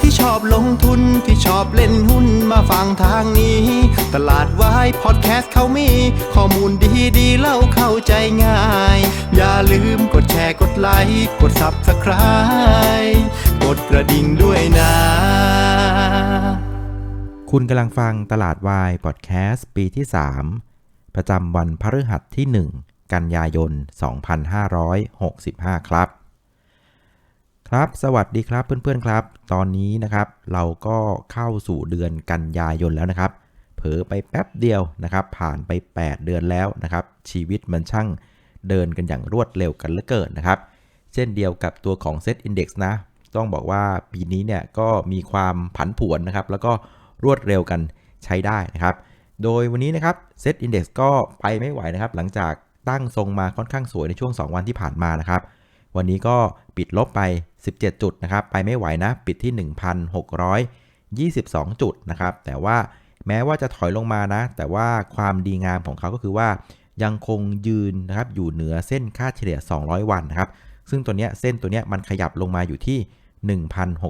ที่ชอบลงทุนที่ชอบเล่นหุ้นมาฟังทางนี้ ตลาดวายพอดแคสต์เขามี ข้อมูลดีดีๆเล่าเข้าใจง่าย อย่าลืมกดแชร์กดไลค์กด Subscribe กดกระดิ่งด้วยนะ คุณกำลังฟังตลาดวายพอดแคสต์ปีที่ 3 ประจำวันพฤหัสที่ 1 กันยายน 2565 ครับ ครับสวัสดีครับเพื่อนๆครับ ตอนนี้นะครับเราก็เข้าสู่เดือนกันยายนแล้วนะครับ เผลอไปแป๊บเดียวนะครับ ผ่านไป 8 เดือนแล้วนะครับ ชีวิตมันช่างเดินกันอย่างรวดเร็วกันเหลือเกินนะครับ เช่นเดียวกับตัวของ Set Index นะ ต้องบอกว่าปีนี้เนี่ยก็มีความผันผวนนะครับ แล้วก็รวดเร็วกันใช้ได้นะครับ โดยวันนี้นะครับ Set Index ก็ไปไม่ไหวนะครับ หลังจากตั้งทรงมาค่อนข้างสวยในช่วง 2 วันที่ผ่านมานะครับ วันนี้ก็ปิดลบไป 17 จุดนะครับ ไปไม่ไหวนะ ปิดที่ 1,622 จุดนะครับ แต่ว่าแม้ว่าจะถอยลงมานะ แต่ว่าความดีงามของเขาก็คือว่ายังคงยืนนะครับอยู่เหนือเส้นค่าเฉลี่ย 200 วันนะครับ ซึ่งตัวเนี้ยเส้นตัวเนี้ยมันขยับลงมาอยู่ที่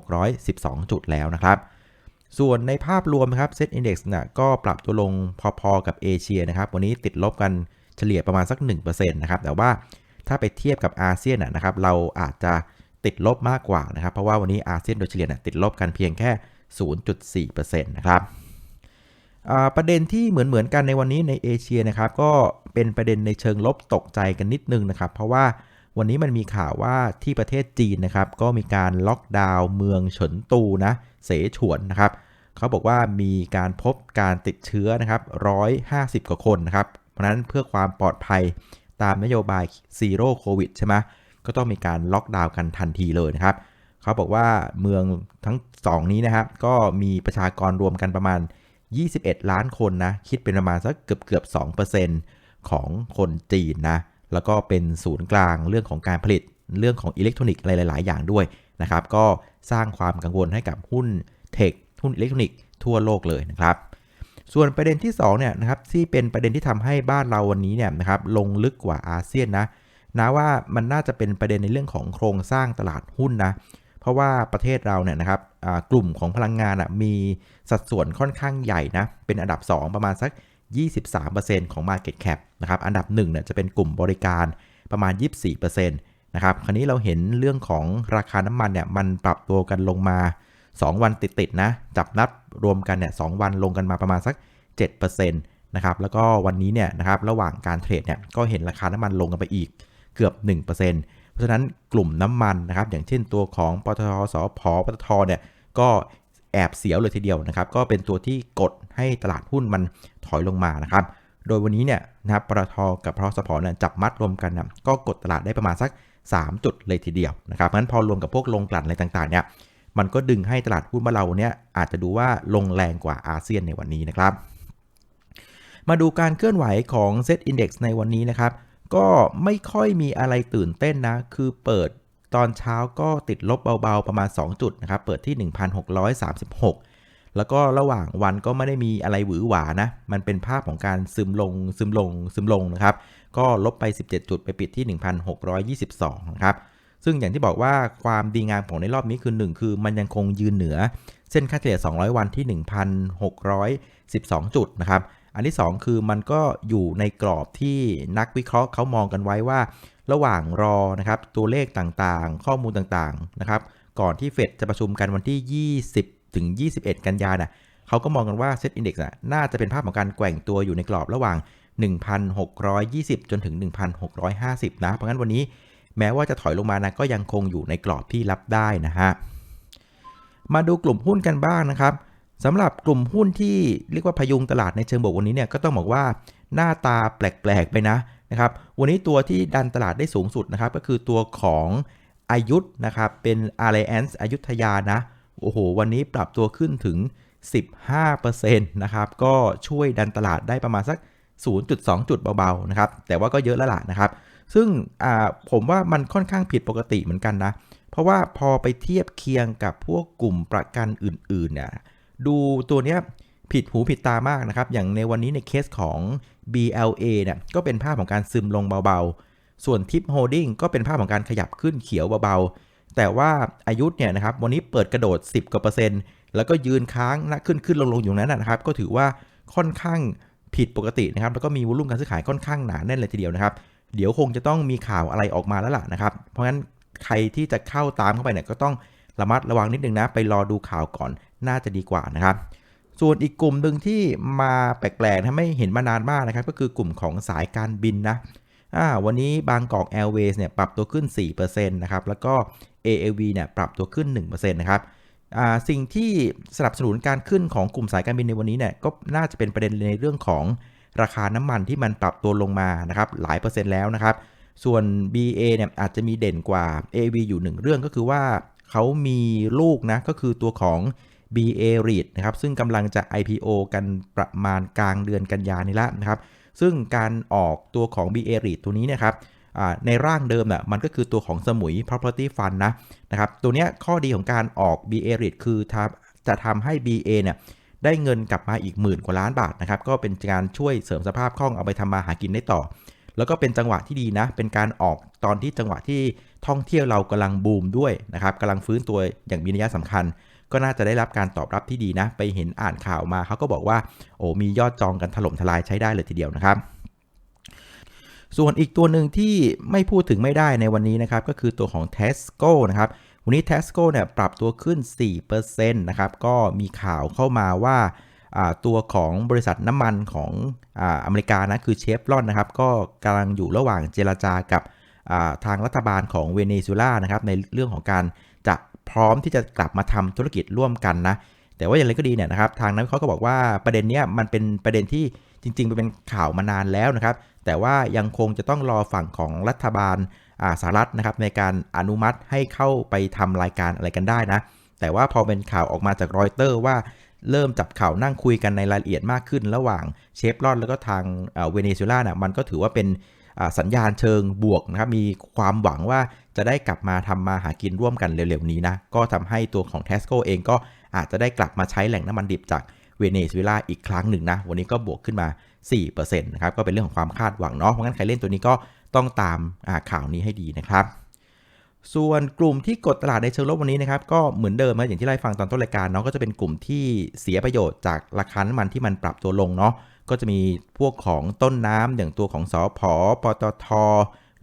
1,612 จุดแล้วนะครับ ส่วนในภาพรวมนะครับเซ็ตอินดี x นะก็ปรับตัวลงพอๆกับเอเชียนะครับ วันนี้ติดลบกันเฉลี่ยประมาณสัก 1%นะครับ แต่ว่า ถ้าไปเทียบกับอาเซียนนะครับเราอาจจะติดลบมากกว่านะครับ เพราะว่าวันนี้อาเซียนโดยเฉลี่ยนะติดลบกันเพียงแค่ 0.4%นะครับประเด็นที่เหมือนๆกันในวันนี้ในเอเชียนะครับ ก็เป็นประเด็นในเชิงลบตกใจกันนิดนึงนะครับ เพราะว่าวันนี้มันมีข่าวว่าที่ประเทศจีนนะครับ ก็มีการล็อกดาวน์เมืองเฉินตูนะเสฉวนนะครับเขาบอกว่ามีการพบการติดเชื้อนะครับ150 กว่าคนนะครับ เพราะนั้นเพื่อความปลอดภัย ตามนโยบายซีโร่โควิดใช่ไหมก็ต้องมีการล็อกดาวน์กันทันทีเลยนะครับ เขาบอกว่าเมืองทั้ง 2 นี้นะครับ ก็มีประชากรรวมกันประมาณ 21 ล้านคนนะ คิดเป็นประมาณสักเกือบเกือบ2%ของคนจีนนะ แล้วก็เป็นศูนย์กลางเรื่องของการผลิตเรื่องของอิเล็กทรอนิกส์อะไรหลาย ๆ อย่างด้วยนะครับ ก็สร้างความกังวลให้กับหุ้นเทคหุ้นอิเล็กทรอนิกส์ทั่วโลกเลยนะครับ ส่วนประเด็นที่2เนี่ยนะครับที่เป็นประเด็นที่ทำให้บ้านเราวันนี้เนี่ยนะครับลงลึกกว่าอาเซียนนะนะว่ามันน่าจะเป็นประเด็นในเรื่องของโครงสร้างตลาดหุ้นนะเพราะว่าประเทศเราเนี่ยนะครับกลุ่มของพลังงานมีสัดส่วนค่อนข้างใหญ่นะเป็นอันดับ 2 ประมาณสัก 23%ของ Market Cap นะครับอันดับ1เนี่ยจะเป็นกลุ่มบริการประมาณ 24%นะครับคราวนี้เราเห็นเรื่องของราคาน้ำมันเนี่ยมันปรับตัวกันลงมา 2 วันติดๆนะ จับนับรวมกันเนี่ยสวันลงกันมาประมาณสัก 7%นะครับแล้วก็วันนี้เนี่ยนะครับระหว่างการเทรดเนี่ยก็เห็นราคาน้ำมันลงกันไปอีกเกือบ 1%เพราะฉะนั้นกลุ่มน้ำมันนะครับอย่างเช่นตัวของปตทสพปตทเนี่ยก็แอบเสียวเลยทีเดียวนะครับก็เป็นตัวที่กดให้ตลาดหุ้นมันถอยลงมานะครับโดยวันนี้เนี่ยนะครับปตทกับพสพเนี่ยจับมัดรวมกันนะก็กดตลาดได้ประมาณสัก 3 จุดเลยทีเดียวนะครับงั้นพอรวมกับพวกลงกลั่นอะไรต่างๆเนี่ย มันก็ดึงให้ตลาดหุ้นบ้านเราเนี่ยอาจจะดูว่าลงแรงกว่าอาเซียนในวันนี้นะครับ มาดูการเคลื่อนไหวของ Set Index ในวันนี้นะครับ ก็ไม่ค่อยมีอะไรตื่นเต้นนะ คือเปิดตอนเช้าก็ติดลบเบาๆประมาณ 2 จุดนะครับ เปิดที่ 1,636 แล้วก็ระหว่างวันก็ไม่ได้มีอะไรหวือหวานะ มันเป็นภาพของการซึมลงซึมลงซึมลงนะครับ ก็ลบไป 17 จุดไปปิดที่ 1,622 นะครับ ซึ่งอย่างที่บอกว่าความดีงามของในรอบนี้คือ 1 คือมันยังคงยืนเหนือ เส้นค่าเฉลี่ย 200 วันที่ 1,612 จุดนะครับ อันที่ 2 คือมันก็อยู่ในกรอบที่นักวิเคราะห์เขามองกันไว้ว่า ระหว่างรอนะครับตัวเลขต่างๆ ข้อมูลต่างๆนะครับก่อนที่เฟดจะประชุมกันวันที่ 20 ถึง 21 กันยานะเขาก็มองกันว่า Set Index นะน่าจะเป็นภาพของการแกว่งตัวอยู่ในกรอบระหว่าง 1,620 จนถึง 1,650 นะ เพราะงั้นวันนี้ แม้ว่าจะถอยลงมานะก็ยังคงอยู่ในกรอบที่รับได้นะฮะ มาดูกลุ่มหุ้นกันบ้างนะครับสำหรับกลุ่มหุ้นที่เรียกว่าพยุงตลาดในเชิงบวกวันนี้เนี่ยก็ต้องบอกว่าหน้าตาแปลกๆไปนะนะครับ วันนี้ตัวที่ดันตลาดได้สูงสุดนะครับ ก็คือตัวของอายุธนะครับ เป็น Alliance อายุทยานะ โอ้โห วันนี้ปรับตัวขึ้นถึง 15%นะครับ ก็ช่วยดันตลาดได้ประมาณสัก 0.2 จุดเบาๆนะครับ แต่ว่าก็เยอะแล้วล่ะนะครับ ซึ่งผมว่ามันค่อนข้างผิดปกติเหมือนกันนะ เพราะว่าพอไปเทียบเคียงกับพวกกลุ่มประกันอื่นๆเนี่ยดูตัวเนี้ยผิดหูผิดตามากนะครับ อย่างในวันนี้ในเคสของ BLA เนี่ยก็เป็นภาพของการซึมลงเบาๆ ส่วนทิปโฮดดิ้งก็เป็นภาพของการขยับขึ้นเขียวเบาๆ แต่ว่าอายุเนี่ยนะครับวันนี้เปิดกระโดด 10กว่าเปอร์เซ็นต์แล้วก็ยืนค้างนะขึ้นขึ้นลงลงอยู่นั้นนะครับ ก็ถือว่าค่อนข้างผิดปกตินะครับ แล้วก็มีวอลุ่มการซื้อขายค่อนข้างหนาแน่นเลยทีเดียวนะครับ เดี๋ยวคงจะต้องมีข่าวอะไรออกมาแล้วล่ะนะครับ เพราะฉะนั้นใครที่จะเข้าตามเข้าไปเนี่ยก็ต้องระมัดระวังนิดนึงนะ ไปรอดูข่าวก่อนน่าจะดีกว่านะครับ ส่วนอีกกลุ่มหนึ่งที่มาแปลกๆนะไม่เห็นมานานมากนะครับ ก็คือกลุ่มของสายการบินนะวันนี้บางกอกแอร์เวย์เนี่ยปรับตัวขึ้น 4%นะครับ แล้วก็ AAV เนี่ยปรับตัวขึ้น 1%นะครับสิ่งที่สนับสนุนการขึ้นของกลุ่มสายการบินในวันนี้เนี่ยก็น่าจะเป็นประเด็นในเรื่องของ ราคาน้ำมันที่มันปรับตัวลงมานะครับหลายเปอร์เซ็นต์แล้วนะครับ ส่วน BA เนี่ยอาจจะมีเด่นกว่า AV อยู่หนึ่งเรื่องก็คือว่าเขามีลูกนะก็คือตัวของ BA REIT นะครับซึ่งกำลังจะ IPO กันประมาณกลางเดือนกันยานี้ล้วนะครับ ซึ่งการออกตัวของ BA REIT ตัวนี้นะครับในร่างเดิมน่ะมันก็คือตัวของสมุย property fund นะนะครับตัวนี้ข้อดีของการออก BA REIT คือจะทำให้ BA เนี่ย ได้เงินกลับมาอีกหมื่นกว่าล้านบาทนะครับก็เป็นการช่วยเสริมสภาพคล่องเอาไปทำมาหากินได้ต่อ แล้วก็เป็นจังหวะที่ดีนะ เป็นการออกตอนที่จังหวะที่ท่องเที่ยวเรากำลังบูมด้วยนะครับกำลังฟื้นตัวอย่างมีนัยสำคัญ ก็น่าจะได้รับการตอบรับที่ดีนะ ไปเห็นอ่านข่าวมาเขาก็บอกว่า โอ้มียอดจองกันถล่มทลายใช้ได้เลยทีเดียวนะครับส่วนอีกตัวหนึ่งที่ไม่พูดถึงไม่ได้ในวันนี้นะครับก็คือตัวของ Tesco นะครับ วันนี้ Tesco เนี่ยปรับตัวขึ้น 4%นะครับ ก็มีข่าวเข้ามาว่าตัวของบริษัทน้ำมันของออเมริกานะคือเชฟรอนนะครับ ก็กำลังอยู่ระหว่างเจรจากับทางรัฐบาลของเวเนซุเอลานะครับในเรื่องของการจะพร้อมที่จะกลับมาทำธุรกิจร่วมกันนะ แต่ว่าอย่างไรก็ดีเนี่ยนะครับ ทางนั้นเขาก็บอกว่าประเด็นนี้มันเป็นประเด็นที่จริงๆ เป็นข่าวมานานแล้วนะครับ แต่ว่ายังคงจะต้องรอฝั่งของรัฐบาล สหรัฐนะครับในการอนุมัติให้เข้าไปทำรายการอะไรกันได้นะ แต่ว่าพอเป็นข่าวออกมาจากรอยเตอร์ว่าเริ่มจับข่าวนั่งคุยกันในรายละเอียดมากขึ้น ระหว่างเชฟรอนแล้วก็ทางเวเนซุเอลานะมันก็ถือว่าเป็นสัญญาณเชิงบวกนะครับ มีความหวังว่าจะได้กลับมาทำมาหากินร่วมกันเร็วๆนี้นะ ก็ทำให้ตัวของ t ทสโกเองก็อาจจะได้กลับมาใช้แหล่งน้ำมันดิบจากเวเนซุเอลาอีกครั้งหนึ่งนะ วันนี้ก็บวกขึ้นมา4%นะครับ ก็เป็นเรื่องของความคาดหวังเนาะ เพราะงั้นใครเล่นตัวนี้ก็ ต้องตามข่าวนี้ให้ดีนะครับ ส่วนกลุ่มที่กดตลาดในเชิงลบวันนี้นะครับก็เหมือนเดิมนะอย่างที่ไล่ฟังตอนต้นรายการเนาะก็จะเป็นกลุ่มที่เสียประโยชน์จากราคาน้ำมันที่มันปรับตัวลงเนาะก็จะมีพวกของต้นน้ำอย่างตัวของสอพอปตท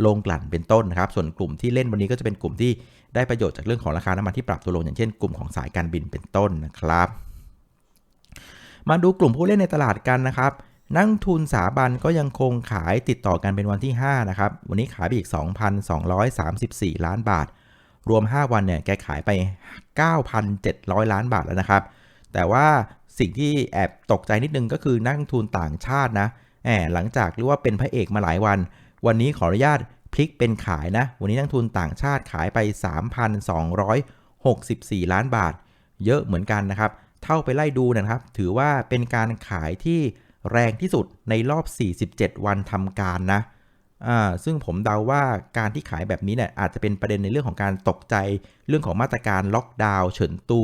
ลงกลั่นเป็นต้นนะครับ ส่วนกลุ่มที่เล่นวันนี้ก็จะเป็นกลุ่มที่ได้ประโยชน์จากเรื่องของราคาน้ำมันที่ปรับตัวลง อย่างเช่นกลุ่มของสายการบินเป็นต้นนะครับ มาดูกลุ่มผู้เล่นในตลาดกันนะครับ นักทุนสถาบันก็ยังคงขายติดต่อกันเป็นวันที่ 5 นะครับ วันนี้ขายไปอีก 2,234 ล้านบาท รวม 5 วันเนี่ย แกขายไป 9,700 ล้านบาทแล้วนะครับ แต่ว่าสิ่งที่แอบตกใจนิดนึงก็คือนักทุนต่างชาตินะแอบหลังจากเรียกว่าเป็นพระเอกมาหลายวัน วันนี้ขออนุญาตพลิกเป็นขายนะ วันนี้นักทุนต่างชาติขายไป 3,264 ล้านบาท เยอะเหมือนกันนะครับ เท่าไปไล่ดูนะครับ ถือว่าเป็นการขายที่ แรงที่สุดในรอบ 47 วันทำการนะอ่าซึ่งผมเดาว่าการที่ขายแบบนี้เนี่ยอาจจะเป็นประเด็นในเรื่องของการตกใจเรื่องของมาตรการล็อกดาวน์เฉินตู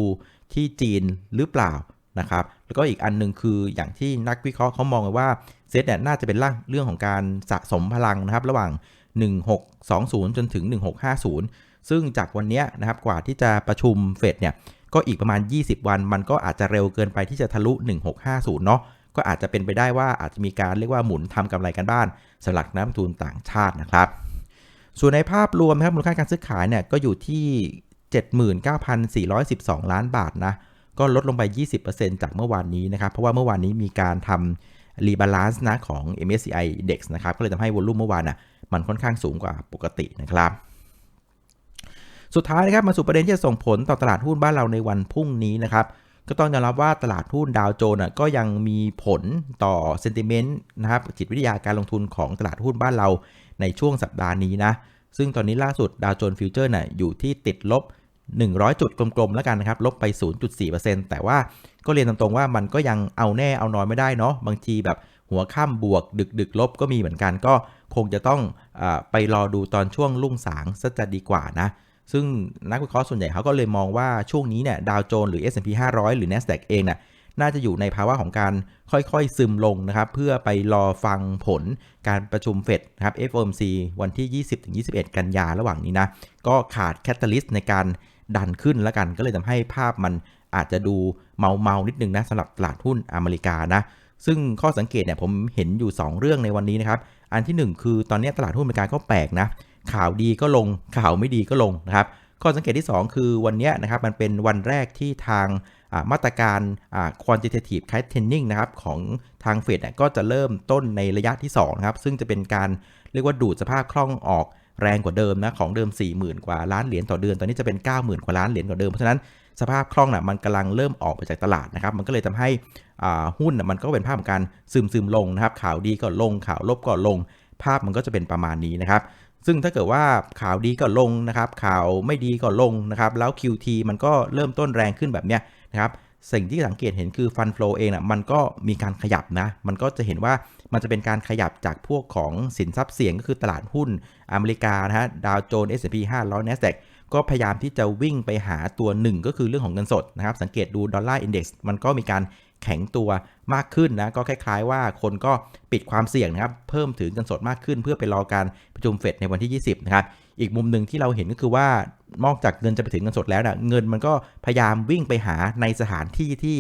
ที่จีนหรือเปล่านะครับ แล้วก็อีกอันนึงคืออย่างที่นักวิเคราะห์เขามองว่าเซตเนี่ยน่าจะเป็นร่างเรื่องของการสะสมพลังนะครับ ระหว่าง 1620 จนถึง 1650 ซึ่งจากวันนี้นะครับกว่าที่จะประชุมเฟดเนี่ยก็อีกประมาณ 20 วัน มันก็อาจจะเร็วเกินไปที่จะทะลุ 1650 เนาะ ก็อาจจะเป็นไปได้ว่าอาจจะมีการเรียกว่าหมุนทำกำไรกันบ้านสำหรับนักทุนต่างชาตินะครับ ส่วนในภาพรวมนะครับมูลค่าการซื้อขายเนี่ยก็อยู่ที่ 79,412 ล้านบาทนะก็ลดลงไป 20%จากเมื่อวานนี้นะครับเพราะว่าเมื่อวานนี้มีการทำรีบาลานซ์นะของ MSCI Index นะครับก็เลยทำให้วอลุ่มเมื่อวานนะมันค่อนข้างสูงกว่าปกตินะครับสุดท้ายนะครับมาสู่ประเด็นที่จะส่งผลต่อตลาดหุ้นบ้านเราในวันพรุ่งนี้นะครับ ก็ต้องยอมรับว่าตลาดหุ้นดาวโจนส์ก็ยังมีผลต่อเซนติเมนต์นะครับจิตวิทยาการลงทุนของตลาดหุ้นบ้านเราในช่วงสัปดาห์นี้นะ ซึ่งตอนนี้ล่าสุดดาวโจนส์ฟิวเจอร์น่ะอยู่ที่ติดลบ 100 จุดกลมๆแล้วกันนะครับ ลบไป 0.4%แต่ว่าก็เรียนตรงๆว่ามันก็ยังเอาแน่เอานอนไม่ได้เนาะบางทีแบบหัวค่ำบวกดึกดึกลบก็มีเหมือนกันก็คงจะต้องอไปรอดูตอนช่วงลุ่งสางซะจะดีกว่านะ ซึ่งนักวิเคราะห์ส่วนใหญ่เขาก็เลยมองว่าช่วงนี้เนี่ยดาวโจนส์หรือ S&P 500 หรือ NASDAQ เองน่ะน่าจะอยู่ในภาวะของการค่อยๆซึมลงนะครับ เพื่อไปรอฟังผลการประชุมเฟดนะครับ FOMC วันที่ 20-21 กันยาระหว่างนี้นะ ก็ขาดแคตตาลิสต์ในการดันขึ้นแล้วกัน ก็เลยทำให้ภาพมันอาจจะดูเมาเมานิดนึงนะสำหรับตลาดหุ้นอเมริกานะ ซึ่งข้อสังเกตเนี่ยผมเห็นอยู่ 2 เรื่องในวันนี้นะครับ อันทีหนึ่1 คือตอนนี้ตลาดหุ้นอเมริกาก็แปลกนะ ข่าวดีก็ลงข่าวไม่ดีก็ลงนะครับข้อสังเกตที่ 2 คือวันเนี้ยนะครับมันเป็นวันแรกที่ทางมาตรการ quantitative tightening นะครับของทางเฟดเนี่ยก็จะเริ่มต้นในระยะที่2นะครับซึ่งจะเป็นการเรียกว่าดูดสภาพคล่องออกแรงกว่าเดิมนะของเดิม 40,000 กว่าล้านเหรียญต่อเดือน ตอนนี้จะเป็น 90,000 กว่าล้านเหรียญต่อเดิม เพราะฉะนั้นสภาพคล่องน่ะมันกำลังเริ่มออกไปจากตลาดนะครับ มันก็เลยทำให้หุ้นน่ะมันก็เป็นภาพของการซึมซึมๆลงนะครับ ข่าวดีก็ลงข่าวลบก็ลง ภาพมันก็จะเป็นประมาณนี้นะครับ ซึ่งถ้าเกิดว่าข่าวดีก็ลงนะครับข่าวไม่ดีก็ลงนะครับแล้ว QT มันก็เริ่มต้นแรงขึ้นแบบเนี้ยนะครับสิ่งที่สังเกตเห็นคือฟันฟลอเองนะมันก็มีการขยับนะ มันก็จะเห็นว่ามันจะเป็นการขยับจากพวกของสินทรัพย์เสี่ยงก็คือตลาดหุ้นอเมริกานะฮะดาวโจนส์ S&P 500 NASDAQ ก็พยายามที่จะวิ่งไปหาตัวหนึ่งก็คือเรื่องของเงินสดนะครับ สังเกตดูดอลลาร์อินเด็กซ์มันก็มีการ แข็งตัวมากขึ้นนะก็คล้ายๆ ว่าคนก็ปิดความเสี่ยงนะครับเพิ่มถือเงินสดมากขึ้น เพื่อไปรอการประชุมเฟดในวันที่ 20 นะครับอีกมุมหนึ่งที่เราเห็นก็คือว่านอกจากเงินจะไปถึงเงินสดแล้วนะเงินมันก็พยายามวิ่งไปหาในสถานที่ที่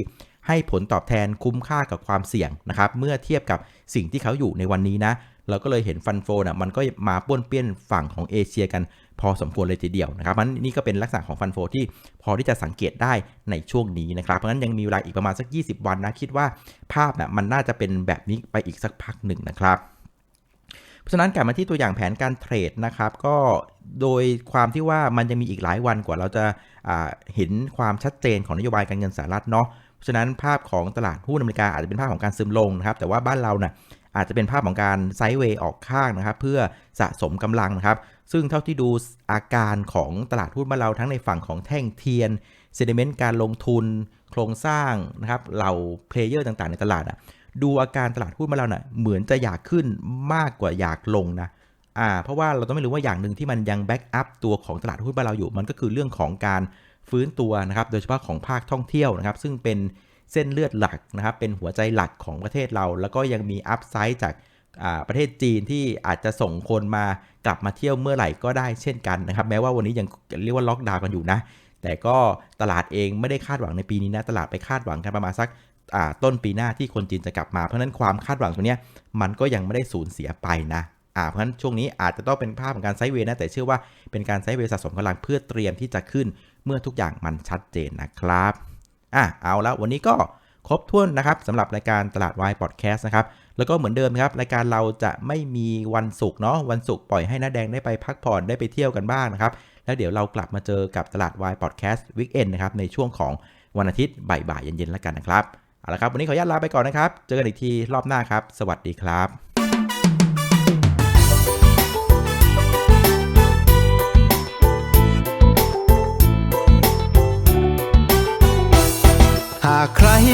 ให้ผลตอบแทนคุ้มค่ากับความเสี่ยงนะครับเมื่อเทียบกับสิ่งที่เขาอยู่ในวันนี้นะเราก็เลยเห็นฟันโฟนะมันก็มาป้วนเปี้ยนฝั่งของเอเชียกัน พอสมควรเลยทีเดียวนะครับมันนี่ก็เป็นลักษณะของฟันโฟที่พอที่จะสังเกตได้ในช่วงนี้นะครับ เพราะฉะนั้นยังมีเวลาอีกประมาณสัก 20 วันนะคิดว่าภาพนะมันน่าจะเป็นแบบนี้ไปอีกสักพักหนึ่งนะครับเพราะฉะนั้นกลับมาที่ตัวอย่างแผนการเทรดนะครับก็โดยความที่ว่ามันยังมีอีกหลายวันกว่าเราจะาเห็นความชัดเจนของนโยบายการเงินสหรัฐเนาะเพราะฉะนั้นภาพของตลาดหุ้นอเมริกาอาจจะเป็นภาพของการซึมลงนะครับแต่ว่าบ้านเราเน่ะอาจจะเป็นภาพของการไซด์เวย์ออกข้างนะครับ เพื่อสะสมกำลังนะครับ ซึ่งเท่าที่ดูอาการของตลาดหุ้นบ้านเราทั้งในฝั่งของแท่งเทียนเซนิเมนต์การลงทุน โครงสร้างนะครับเหล่าเพลเยอร์ต่างๆ ในตลาดอะดูอาการตลาดหุ้นบ้านเราเนี่ยเหมือนจะอยากขึ้นมากกว่าอยากลงนะอ่าเพราะว่าเราต้องไม่รู้ว่าอย่างหนึ่งที่มันยังแบ็กอัพตัวของตลาดหุ้นบ้านเราอยู่ มันก็คือเรื่องของการฟื้นตัวนะครับโดยเฉพาะของภาคท่องเที่ยวนะครับ ซึ่งเป็นเส้นเลือดหลักนะครับเป็นหัวใจหลักของประเทศเรา แล้วก็ยังมีอัพไซด์จาก ประเทศจีนที่อาจจะส่งคนมากลับมาเที่ยวเมื่อไหร่ก็ได้เช่นกันนะครับ แม้ว่าวันนี้ยังเรียกว่าล็อกดาวน์กันอยู่นะ แต่ก็ตลาดเองไม่ได้คาดหวังในปีนี้นะ ตลาดไปคาดหวังกันประมาณสักต้นปีหน้าที่คนจีนจะกลับมาเพราะฉะนั้นความคาดหวังตัวนี้มันก็ยังไม่ได้สูญเสียไปนะ่าเพราะฉะนั้นช่วงนี้อาจจะต้องเป็นภาพของการไซด์เวย์นะแต่เชื่อว่าเป็นการไซด์เวย์สะสมกำลังเพื่อเตรียมที่จะขึ้นเมื่อทุกอย่างมันชัดเจนนะครับอะเอาและวันนี้ก็ครบถ้วนนะครับสำหรับรายการตลาดวายพอดแคสต์นะครับ แล้วก็เหมือนเดิมครับรายการเราจะไม่มีวันศุกร์เนาะวันศุกร์ปล่อยให้น้าแดงได้ไปพักผ่อนได้ไปเที่ยวกันบ้างนะครับแล้วเดี๋ยวเรากลับมาเจอกับตลาดวายพอดแคสต์วิกเอนนะครับในช่วงของวันอาทิตย์บ่ายๆเย็นๆแล้วกันนะครับเอาละครับวันนี้ขออนุญาตลาไปก่อนนะครับ เจอกันอีกทีรอบหน้าครับ สวัสดีครับ